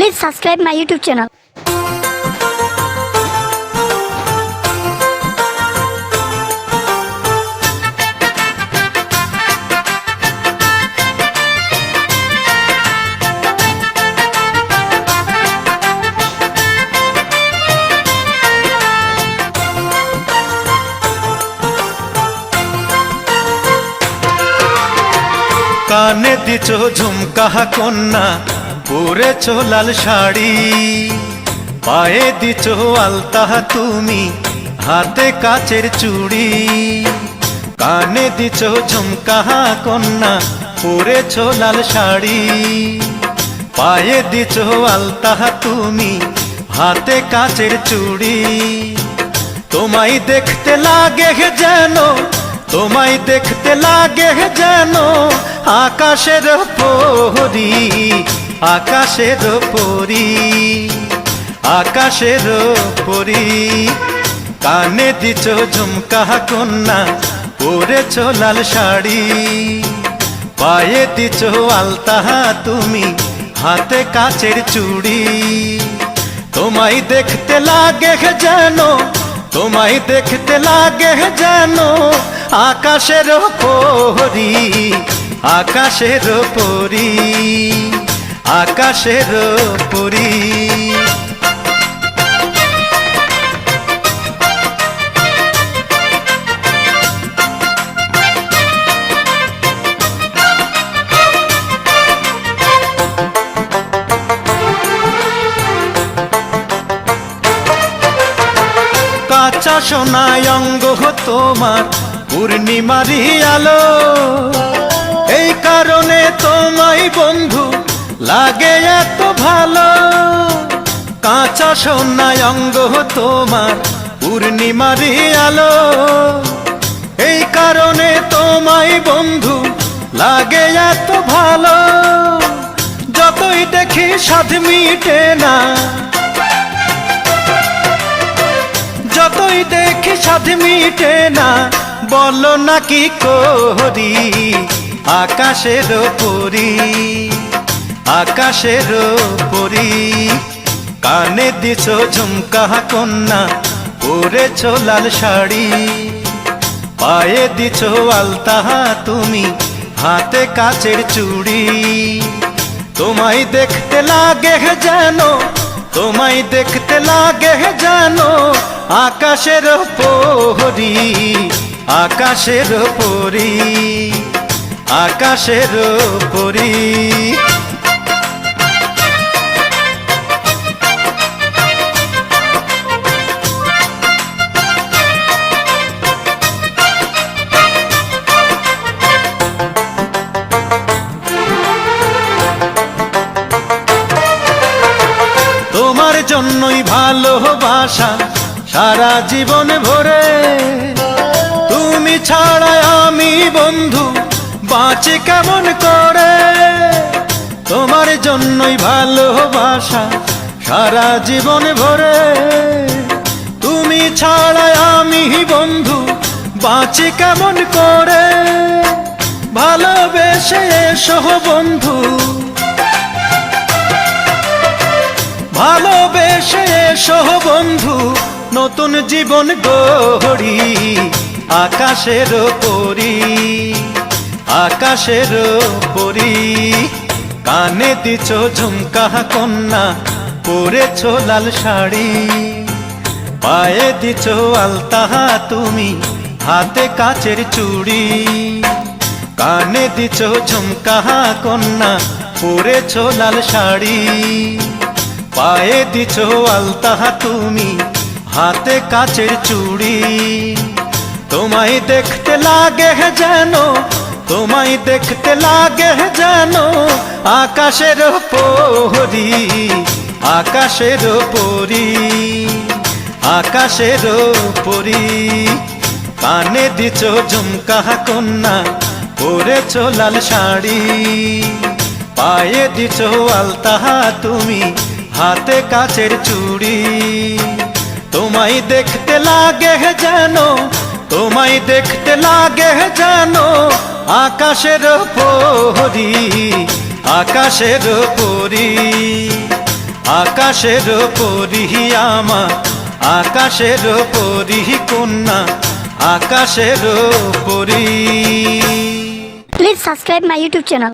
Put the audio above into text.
Please subscribe my YouTube channel. কানে দিছ ঝুমকাহা কন্যা পরেছ লাল শাড়ি, পায়ে দিছ আলতাহা তুমি হাতে কাচের চুড়ি, কানে দিছ ঝুমকাহা কন্যা, পরেছ লাল শাড়ি, পায়ে দিছ আলতাহা তুমি হাতে কাচের চুড়ি। তোমায় দেখতে লাগে যেন, তোমায় দেখতে লাগে যেন, আকাশের পরি আকাশের পরি আকাশের পরি কানে দিছ ঝুমকা কন্যা, পরেছ লাল শাড়ি। পায়ে দিছ আলতাহা তুমি, হাতে কাচের চুড়ি। তোমায় দেখতে লাগে যেন, তোমায় দেখতে লাগে যেন, আকাশের পরি আকাশের পরি আকাশের পরি কাঁচা সোনায় অঙ্গ তোমার পূর্ণিমারি আলো। এই কারণে তোমায় বন্ধু লাগে এত ভালো। কাঁচা সোনায় অঙ্গ তোমার পূর্ণিমারি আলো। এই কারণে তোমায় বন্ধু লাগে এত ভালো। যতই দেখি সাধ মিটে না। যতই দেখি সাধ মিটে না, বলো না কি করি আকাশের পরি আকাশের পরি কানে দিছ ঝুমকা কন্যা, পরেছ লাল শাড়ি। পায়ে দিছ আলতাহা তুমি, হাতে কাচের চুড়ি। তোমায় দেখতে লাগে যেন, তোমায় দেখতে লাগে যেন আকাশের পরি আকাশের পরি আকাশের পরি তোমার জন্যই ভালোবাসা সারা জীবন ভরে। তুমি ছাড়া আমি বন্ধু, বাঁচে কেমন করে? তোমার জন্যই ভালোবাসা সারা জীবন ভরে। তুমি ছাড়া আমি বন্ধু, বাঁচি কেমন করে? ভালোবেসে এসো বন্ধু। এসো বন্ধু, নতুন জীবন গড়ি আকাশের পরি আকাশের পরি কানে দিছ ঝুমকা কন্যা, পরেছ লাল শাড়ি। পায়ে দিছ আলতাহা তুমি, হাতে কাচের চুড়ি। কানে দিছ ঝুমকা কন্যা, পরেছ লাল শাড়ি। পায়ে দিছ আলতাহা তুমি, হাতে কাচের চুড়ি। তোমায় দেখতে লাগে যেন, তোমায় দেখতে লাগে যেন, আকাশের পরি আকাশের পরি আকাশের পরি কানে দিছ ঝুমকা কন্যা, পরেছ লাল শাড়ি। পায়ে দিছ আলতাহা তুমি হাতে কাচের চুড়ি তোমায় দেখতে লাগে যেন, তোমায় দেখতে লাগে যেন আকাশের পরি আকাশের পরি আকাশের পরি আমার, আকাশের পরি কন্যা, আকাশের পরি Please subscribe my YouTube channel.